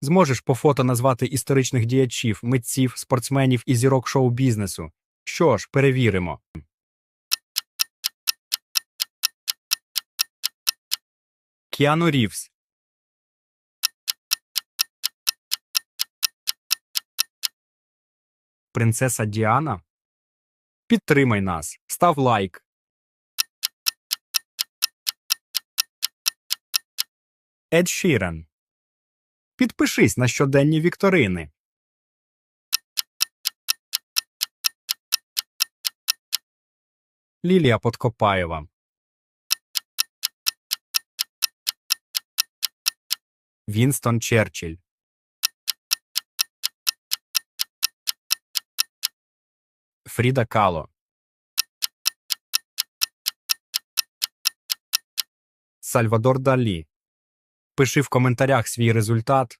Зможеш по фото назвати історичних діячів, митців, спортсменів і зірок шоу-бізнесу. Що ж, перевіримо. Кіану Рівс. Принцеса Діана. Підтримай нас. Став лайк. Ед Шірен. Підпишись на щоденні вікторини. Лілія Подкопаєва. Вінстон Черчилль. Фріда Кало. Сальвадор Далі. Пиши в коментарях свій результат.